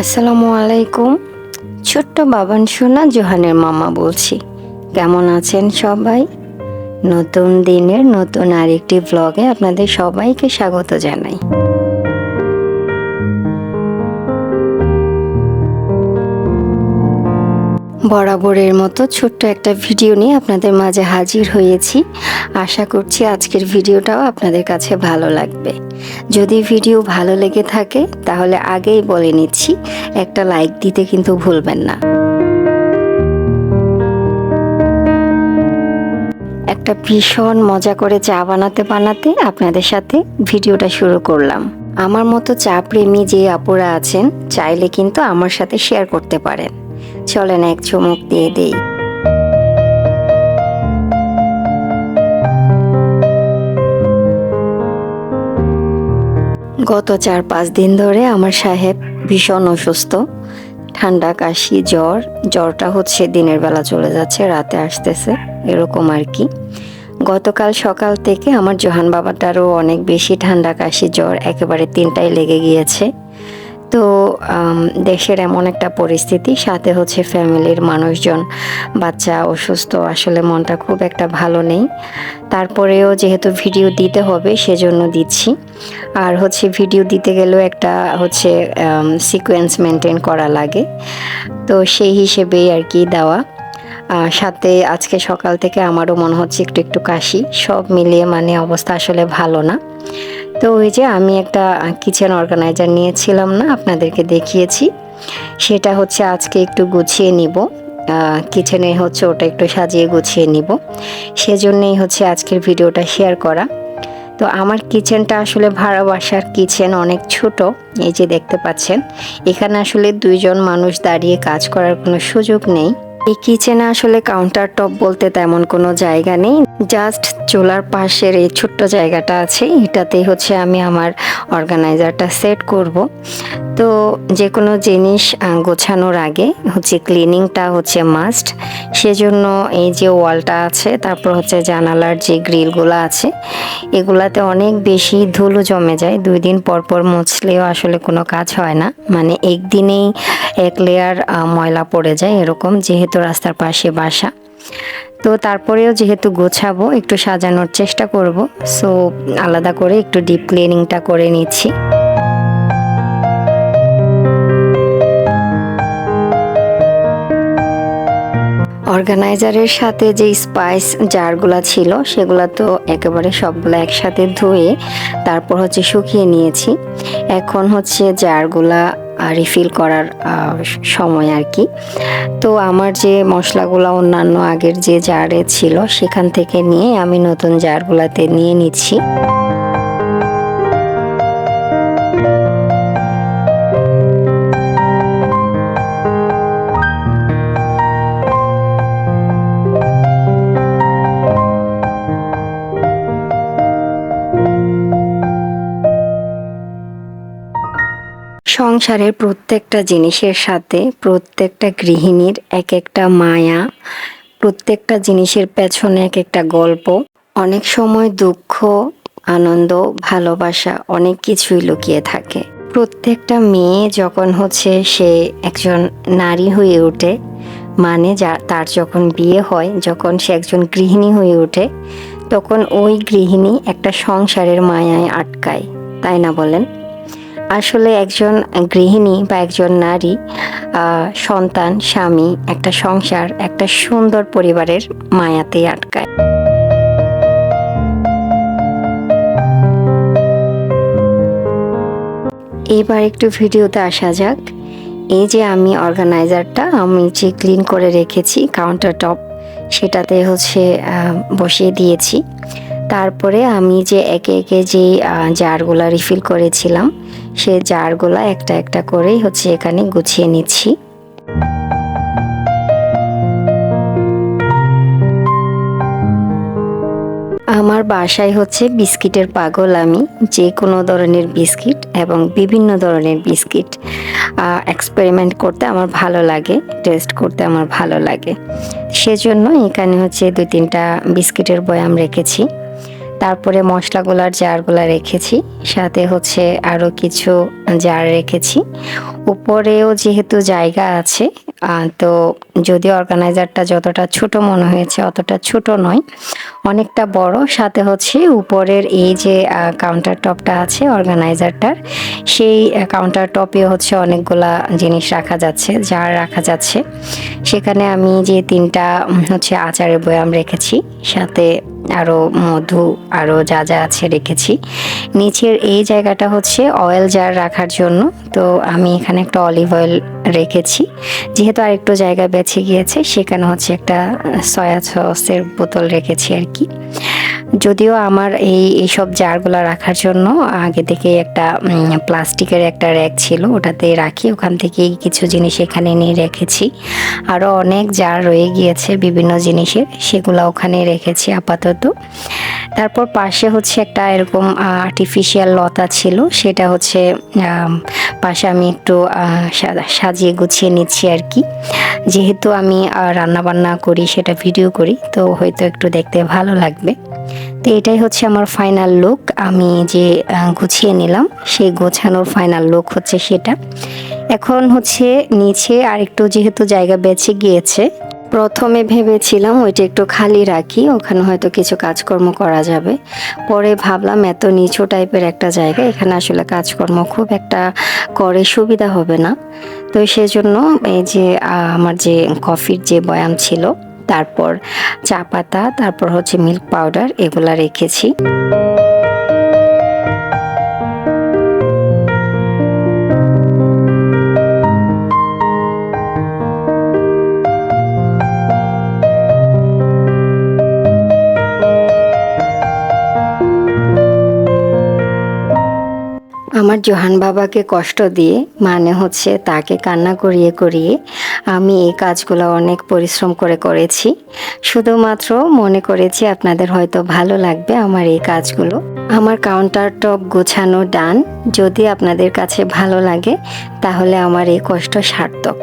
আসসালামু আলাইকুম ছোট্ট বাবান সোনা জোহানের মামা বলছি। কেমন আছেন সবাই? নতুন দিনের নতুন আরেকটি ব্লগে আপনাদের সবাইকে স্বাগত জানাই। বরাবরের মতো ছোট্ট একটা ভিডিও নিয়ে আপনাদের মাঝে হাজির হয়েছি। আশা করছি আজকের ভিডিওটাও আপনাদের কাছে ভালো লাগবে। যদি ভিডিও ভালো লেগে থাকে, তাহলে আগেই বলে নিচ্ছি, একটা লাইক দিতে কিন্তু ভুলবেন না। একটা ভীষণ মজা করে চা বানাতে বানাতে আপনাদের সাথে ভিডিওটা শুরু করলাম। আমার মতো চা প্রেমী যে আপুরা আছেন, চাইলে কিন্তু আমার সাথে শেয়ার করতে পারেন। চলেন এক চুমুক দিয়ে দেই। গত চার, পাঁচ দিন ধরে আমার সাহেব ভীষণ অসুস্থ। ঠান্ডা কাশি, জ্বর, জ্বরটা হচ্ছে দিনের বেলা চলে যাচ্ছে, রাতে আসতেছে, এরকম আর কি। গতকাল সকাল থেকে আমার জোহান বাবাটারও অনেক বেশি ঠান্ডা কাশি, জ্বর, একেবারে তিনটাই লেগে গিয়েছে। তো দেশের এমন একটা পরিস্থিতি, সাথে হচ্ছে ফ্যামিলির মানুষজন, বাচ্চা অসুস্থ, আসলে মনটা খুব একটা ভালো নেই। তারপরেও যেহেতু ভিডিও দিতে হবে, সেজন্য দিচ্ছি। আর হচ্ছে ভিডিও দিতে গেলেও একটা হচ্ছে সিকোয়েন্স মেনটেন করা লাগে। তো সেই হিসেবেই আর কি দেওয়া। সাথে আজকে সকাল থেকে আমারও মনে হচ্ছে একটু একটু কাশি। সব মিলিয়ে মানে অবস্থা আসলে ভালো না। তো ওই যে আমি একটা কিচেন অর্গানাইজার নিয়েছিলাম না, আপনাদেরকে দেখিয়েছি। সেটা হচ্ছে আজকে একটু গুছিয়ে নিব। কিচেনে হচ্ছে ওটা একটু সাজিয়ে গুছিয়ে নিব। সেজন্যই হচ্ছে আজকের ভিডিওটা শেয়ার করা। তো আমার কিচেনটা আসলে ভাড়া বাসার কিচেন অনেক ছোট, এই যে দেখতে পাচ্ছেন। এখানে আসলে দুইজন মানুষ দাঁড়িয়ে কাজ করার কোনো সুযোগ নেই। এই কিচেনে আসলে কাউন্টার টপ বলতে তেমন কোনো জায়গা নেই। জাস্ট চুলার পাশের এই ছোট্ট জায়গাটা আছে, এটাতেই হচ্ছে আমি আমার অর্গানাইজারটা সেট করব। তো যে কোনো জিনিস গোছানোর আগে হচ্ছে ক্লিনিংটা হচ্ছে মাস্ট সেজন্য এই যে ওয়ালটা আছে, তারপর হচ্ছে জানালার যে গ্রিলগুলো আছে, এগুলাতে অনেক বেশি ধুলো জমে যায়। দুই দিন পর পর মুছলেও আসলে কোনো কাজ হয় না। মানে একদিনেই এক লেয়ার ময়লা পড়ে যায় এরকম। যেহেতু রাস্তার পাশে বাসা। তো তারপরেও যেহেতু গোছাবো, একটু সাজানোর চেষ্টা করব। সো আলাদা করে একটু ডিপ ক্লিনিংটা করে নিচ্ছি। অর্গানাইজারের সাথে যে স্পাইস জারগুলা ছিল, সেগুলো তো একেবারে সবগুলো একসাথে ধুয়ে তারপর হচ্ছে শুকিয়ে নিয়েছি। এখন হচ্ছে জারগুলা রিফিল করার সময় আর কি। তো আমার যে মশলাগুলো অন্যান্য আগের যে জারে ছিল, সেখান থেকে নিয়ে আমি নতুন জারগুলোতে নিয়ে নিচ্ছি। সংসারের প্রত্যেকটা জিনিসের সাথে প্রত্যেকটা গৃহিণীর এক একটা মায়া, প্রত্যেকটা জিনিসের পেছনে এক একটা গল্প। অনেক সময় দুঃখ, আনন্দ, ভালোবাসা অনেক কিছুই লুকিয়ে থাকে। প্রত্যেকটা মেয়ে যখন হচ্ছে সে একজন নারী হয়ে ওঠে মানে যা তার যখন বিয়ে হয়, যখন সে একজন গৃহিণী হয়ে ওঠে, তখন ওই গৃহিণী একটা সংসারের মায়ায় আটকায়, তাই না বলেন? আসলে একজন গৃহিণী বা একজন নারী সন্তান, স্বামী একটা সংসার, একটা সুন্দর পরিবারের মায়াতে আটকায়। এবার একটু ভিডিওতে আসা যাক। এই যে আমি অর্গানাইজারটা, আমি যে ক্লিন করে রেখেছি কাউন্টার টপ সেটাতে হচ্ছে বসিয়ে দিয়েছি। তারপরে আমি যে একে একে যে জারগুলা রিফিল করেছিলাম, সে জারগুলা একটা একটা করেই হচ্ছে এখানে গুছিয়ে নিচ্ছি। আমার বাসায় হচ্ছে বিস্কিটের পাগল আমি, যে কোনো ধরনের বিস্কিট এবং বিভিন্ন ধরনের বিস্কিট এক্সপেরিমেন্ট করতে আমার ভালো লাগে টেস্ট করতে আমার ভালো লাগে। সেজন্য এখানে হচ্ছে দুই তিনটা বিস্কিটের বয়াম রেখেছি। তারপরে মশলাগুলার জারগুলা রেখেছি। সাথে হচ্ছে আরও কিছু জার রেখেছি। উপরেও যেহেতু জায়গা আছে তো যদি অর্গানাইজারটা যতটা ছোট মনে হয়েছে অতটা ছোট নয়, অনেকটা বড়। সাথে হচ্ছে উপরের এই যে কাউন্টার টপটা আছে অর্গানাইজারটার, সেই কাউন্টার টপে হচ্ছে অনেকগুলা জিনিস রাখা যাচ্ছে, জার রাখা যাচ্ছে। সেখানে আমি যে তিনটা হচ্ছে আচারের বয়াম রেখেছি। সাথে আরও মধু আরও যা যা আছে রেখেছি। নিচের এই জায়গাটা হচ্ছে অয়েল জার রাখার জন্য। তো আমি এখানে একটা অলিভ অয়েল রেখেছি। যেহেতু আরেকটু জায়গা বেঁচে গিয়েছে, সেখানে হচ্ছে একটা সয়া সসের বোতল রেখেছি আর কি। যদিও আমার এই, এইসব জারগুলো রাখার জন্য আগে থেকে একটা প্লাস্টিকের একটা র্যাক ছিল, ওটাতে রাখি। ওখান থেকেই কিছু জিনিস এখানে নিয়ে রেখেছি। আরও অনেক জার রয়ে গিয়েছে বিভিন্ন জিনিসের, সেগুলো ওখানে রেখেছি আপাতত। তারপর পাশে হচ্ছে একটা এরকম আর্টিফিশিয়াল লতা ছিল, সেটা হচ্ছে পাশে আমি একটু সাজিয়ে গুছিয়ে নিচ্ছি আর কি। যেহেতু আমি রান্না বান্না করি, সেটা ভিডিও করি, তো হয়তো একটু দেখতে ভালো লাগবে। তো এটাই হচ্ছে আমার ফাইনাল লুক আমি যে গুছিয়ে নিলাম, সেই গোছানোর ফাইনাল লুক হচ্ছে সেটা। এখন হচ্ছে নিচে আর একটু যেহেতু জায়গা বেঁচে গিয়েছে প্রথমে ভেবেছিলাম ওইটা একটু খালি রাখি, ওখানে হয়তো কিছু কাজকর্ম করা যাবে। পরে ভাবলাম এত নিচু টাইপের একটা জায়গা, এখানে আসলে কাজকর্ম খুব একটা করে সুবিধা হবে না। তো সেজন্য এই যে আমার যে কফির যে বয়াম ছিল, তারপর চা পাতা, তারপর হচ্ছে মিল্ক পাউডার, এগুলা রেখেছি। আমার জোহান বাবাকে কষ্ট দিয়ে মানে হচ্ছে তাকে কান্না করিয়ে করিয়ে আমি এই কাজগুলো অনেক পরিশ্রম করে করেছি। শুধুমাত্র মনে করেছি আপনাদের হয়তো ভালো লাগবে আমার এই কাজগুলো। আমার কাউন্টার টপ গোছানো ডান, যদি আপনাদের কাছে ভালো লাগে, তাহলে আমার এই কষ্ট সার্থক।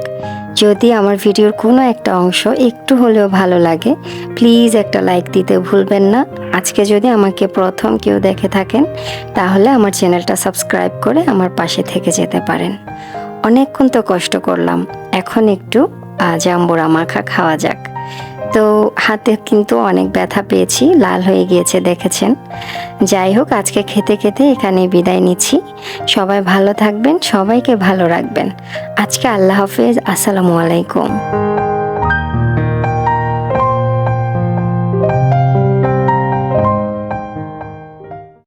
যদি আমার ভিডিওর কোনো একটা অংশ একটু হলেও ভালো লাগে প্লিজ একটা লাইক দিতে ভুলবেন না। আজকে যদি আমাকে প্রথম কেউ দেখে থাকেন, তাহলে আমার চ্যানেলটা সাবস্ক্রাইব করে আমার পাশে থেকে যেতে পারেন। অনেকক্ষণ তো কষ্ট করলাম, এখন একটু জাম্বুরা মাখা খাওয়া যাক। তো হাতে কিন্তু অনেক ব্যথা পেয়েছি, লাল হয়ে গিয়েছে দেখেছেন। যাই হোক, আজকে খেতে খেতে এখানে বিদায় নিচ্ছি। সবাই ভালো থাকবেন সবাইকে ভালো রাখবেন। আজকে আল্লাহ হাফেজ আসসালামু আলাইকুম।